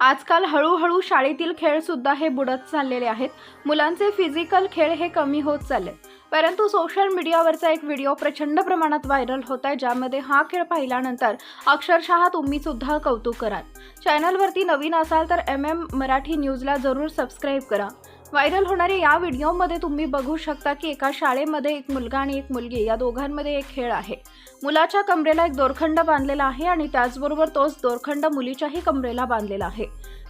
आजकाल हळूहळू शाळेतील खेळसुद्धा हे बुडत चाललेले आहेत. मुलांचे फिजिकल खेळ हे कमी होत चालले. परंतु सोशल मीडियावरचा एक व्हिडिओ प्रचंड प्रमाणात व्हायरल होत आहे ज्यामध्ये हा खेळ पाहिल्यानंतर अक्षरशः तुम्हीसुद्धा कौतुक कराल. चॅनलवरती नवीन असाल तर एम एम मराठी न्यूजला जरूर सबस्क्राईब करा. व्हायरल होणाऱ्या या व्हिडिओमध्ये तुम्ही बघू शकता की एका शाळेमध्ये एक मुलगा आणि एक मुलगी या दोघांमध्ये एक खेळ आहे. मुलाच्या कमरेला एक दोरखंड बांधलेला आहे आणि त्याचबरोबर तोच दोरखंड मुलीच्याही कमरेला बांधलेला आहे.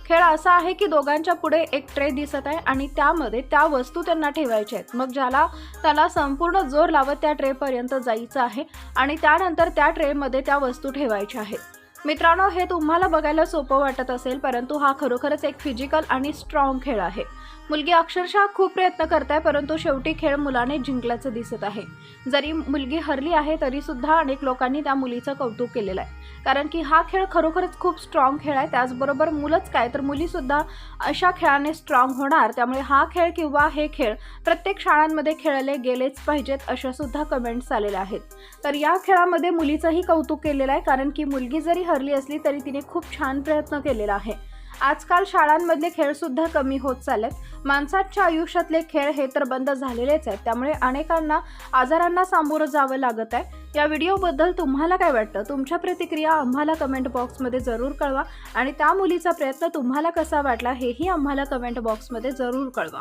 खेळ असा आहे की दोघांच्या पुढे एक ट्रे दिसत आहे आणि त्यामध्ये त्या वस्तू त्यांना ठेवायच्या आहेत. मग ज्याला त्याला संपूर्ण जोर लावत त्या ट्रेपर्यंत जायचं आहे आणि त्यानंतर त्या ट्रेमध्ये त्या वस्तू ठेवायच्या आहेत. मित्रांनो हे तुम्हाला बघायला सोपं वाटत असेल परंतु हा खरोखरच एक फिजिकल आणि स्ट्रॉंग खेळ आहे. मुलगी अक्षरशः खूप प्रयत्न करत आहे परंतु शेवटी खेळ मुलाने जिंकल्याचं दिसत आहे. जरी मुलगी हरली आहे तरी सुद्धा अनेक लोकांनी त्या मुलीचं कौतुक केलेलं आहे. कारण की हा खेळ खरोखरच खूप स्ट्रॉंग खेळ आहे त्याचबरोबर मुलंच काय तर मुलीसुद्धा अशा खेळाने स्ट्रॉंग होणार. त्यामुळे हा खेळ किंवा हे खेळ प्रत्येक शाळांमध्ये खेळले गेलेच पाहिजेत अशा सुद्धा कमेंट्स आलेल्या आहेत. तर या खेळामध्ये मुलीचंही कौतुक केलेलं आहे कारण की मुलगी जरी हरली असली तरी तिने खूप छान प्रयत्न केलेला आहे. आजकाल शाळांमधले खेळसुद्धा कमी होत चाललेत. माणसाच्या आयुष्यातले खेळ हे तर बंद झालेलेच आहेत. त्यामुळे अनेकांना आजारांना सामोरं जावं लागत आहे. या व्हिडिओबद्दल तुम्हाला काय वाटतं? तुमच्या प्रतिक्रिया आम्हाला कमेंट बॉक्समध्ये जरूर कळवा. आणि त्या मुलीचा प्रयत्न तुम्हाला कसा वाटला हेही आम्हाला कमेंट बॉक्समध्ये जरूर कळवा.